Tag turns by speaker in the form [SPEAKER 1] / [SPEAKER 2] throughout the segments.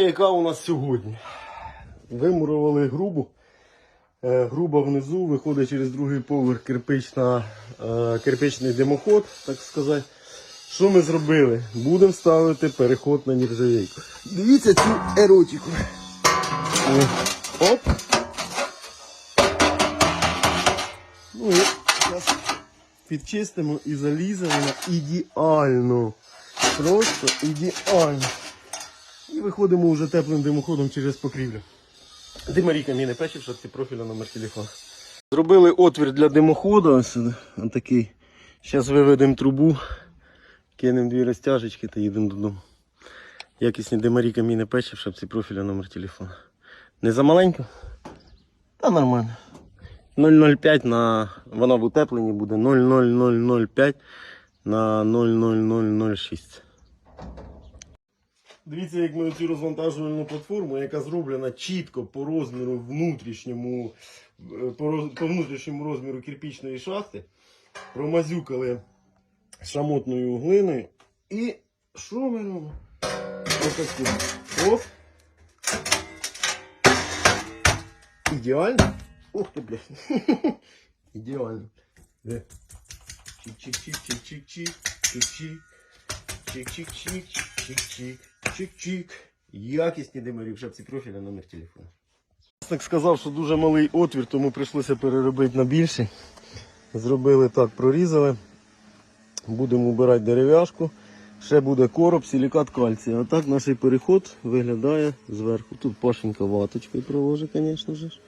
[SPEAKER 1] Яка у нас сьогодні? Вимурували грубу. Е, Груба внизу виходить через другий поверх кирпична, е, кирпичний димоход, так сказати. Що ми зробили? Будемо ставити переход на нержавейку. Дивіться цю еротику. Оп. Ну зараз підчистимо і залізе вона ідеально. Просто ідеально. І виходимо вже теплим димоходом через покрівлю. Димарі каміни печі в шапці профіля номер телефону. Зробили отвір для димоходу. Ось такий. Зараз виведемо трубу, кинемо дві розтяжечки та їдемо додому. Якісні димарі каміни печі в шапці профіля номер телефону. Не замаленько? Та нормально. 0,05 на. Вона в утепленні буде 0,0005 на 0,0006. Дивіться, як ми цю розвантажувальну платформу, яка зроблена чітко по розміру внутрішньому, е, по, роз- по внутрішньому розміру кирпічної шахти, промазюкали шамотною глиною. І що ми робимо? Оп. Ідеально. Ух ти, блядь. Ідеально. Де? Чик-чик-чик-чик-чик-чик. Чик-чик. Чик-чик-чик, чик-чик. Якісні димарі в шапці профіля номер телефону. Так сказав, що дуже малий отвір, тому прийшлося переробити на більший. Зробили так, прорізали. Будемо убирати дерев'яшку. Ще буде короб, силікат кальція. А так наш переход виглядає зверху. Тут пашенька ваточкою проложить, звісно ж.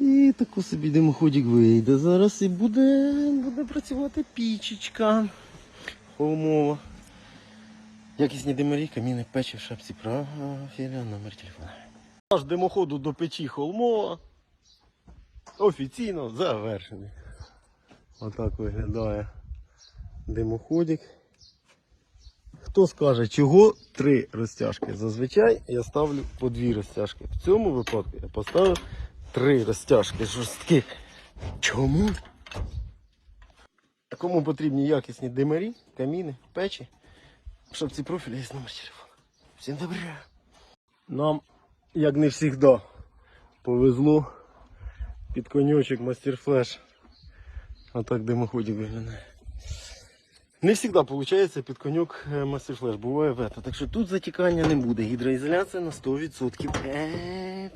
[SPEAKER 1] І таку собі димоходик вийде. Зараз і буде, буде працювати пічечка. Холмова. Якісні димарі, каміни, печі в шапці профіля, номер телефона. Наш димоходу до печі Холмова офіційно завершений. Отак виглядає димоходик. Хто скаже, чого три розтяжки? Зазвичай я ставлю по дві розтяжки. В цьому випадку я поставив три розтяжки жорсткі. Чому? Кому потрібні якісні димарі, каміни, печі, шапці профіля є номер телефону. Всім добре. Нам, як не завжди, повезло під коньочок мастер-флеш. А так димоходик виглядає. Не завжди виходить під коньок е, мастер-флеш, буває вето. Так що тут затікання не буде. Гідроізоляція на 100%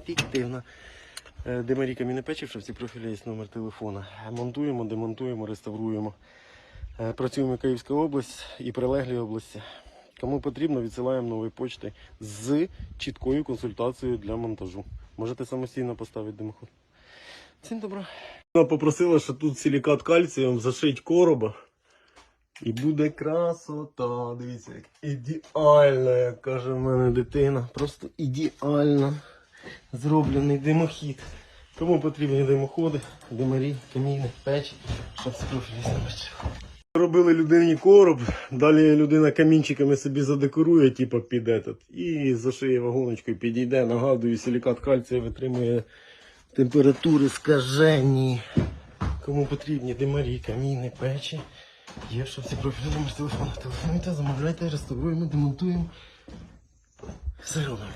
[SPEAKER 1] ефективна. Е, Демарі камінне печі, в шапці профіля є номер телефона. Монтуємо, демонтуємо, реставруємо. Е, Працюємо Київська область і прилеглі області. Кому потрібно, відсилаємо нової почти з чіткою консультацією для монтажу. Можете самостійно поставити димоход. Всім добра. Вона попросила, що тут силікат кальцієм зашить короба. І буде красота. Дивіться, як ідеально, як каже в мене дитина. Просто ідеально зроблений димохід. Кому потрібні димоходи, димарі, каміни, печі, щоб це профілі Робили людині короб, далі людина камінчиками собі задекорує, типу під этот, і зашиє вагоночкою, підійде, нагадую, силікат кальція витримує температури скажені. Кому потрібні димарі, каміни, печі. Є що всі профілі номер телефону. Телефонуйте, замовляйте, реставруємо, демонтуємо. Все робимо.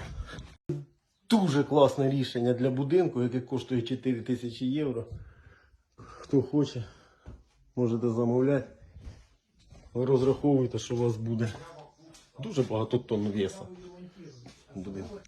[SPEAKER 1] Дуже класне рішення для будинку, яке коштує 4 тисячі євро. Хто хоче, можете замовляти. Але розраховуйте, що у вас буде дуже багато тонн веса. будинку.